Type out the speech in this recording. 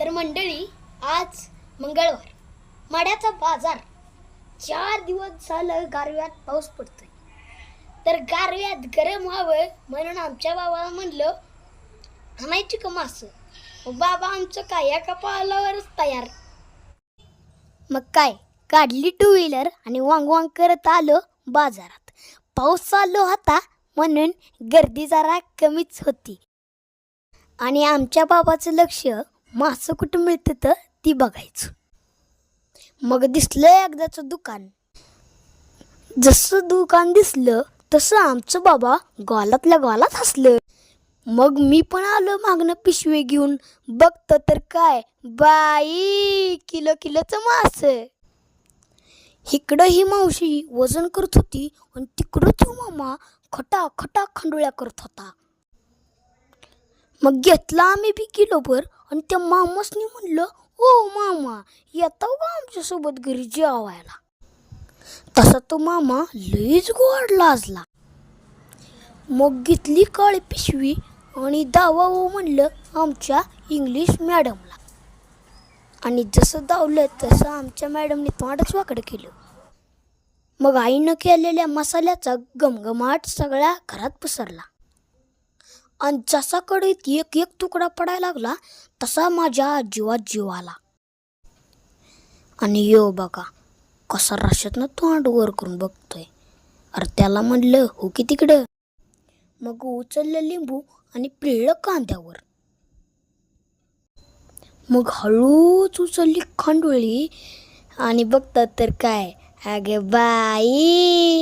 तर मंडळी आज मंगळवार माड्याचा बाजार. चार दिवस झालं गारव्यात पाऊस पडतोय. तर गारव्यात गरम व्हावं म्हणून आमच्या बाबाला म्हणलं आणायची का मासं? बाबा आमचं काय एका आल्यावरच तयार. मग काय काढली टू व्हीलर आणि वांग वांग करत आलो बाजारात. पाऊस चालू होता म्हणून गर्दी जरा कमीच होती. आणि आमच्या बाबाचं लक्ष मासं कुठं मिळतं तर ती बघायचं. मग दिसलं एकदाचं दुकान. जसं दुकान दिसलं तसं आमचं बाबा गॉलातल्या गॉलात हसलं. मग मी पण आलो मागणं पिशवी घेऊन. बघतं तर काय? बाई किलो किलोचं मास इकडं ही मावशी वजन करत होती आणि तिकडं तो मामा खटा खटा खंडोळ्या करत होता. मग घेतला आम्ही बी किलोभर. आणि त्या मामासनी म्हणलं हो मामा येता का आमच्यासोबत घरी जेवायला. तसा तो मामा लईच गोड लाजला. मग घेतली काळी पिशवी आणि दावा ओ म्हणलं आमच्या इंग्लिश मॅडमला. आणि जसं दावलं तसं आमच्या मॅडमने तोंडच वाकडं केलं. मग आईनं केलेल्या मसाल्याचा गमगमाट सगळ्या घरात पसरला. आणि जसा कढईत एक एक तुकडा पडायला लागला तसा माझ्या जीवात जीव आला. आणि यो बघा कसा राशातनं तोंड वर करून बघतोय. अरे त्याला म्हणलं हो की तिकडं? मग उचललं लिंबू आणि पिळलं कांद्यावर. मग हळूच उचलली खांडोळी आणि बघतात तर काय अगे बाई.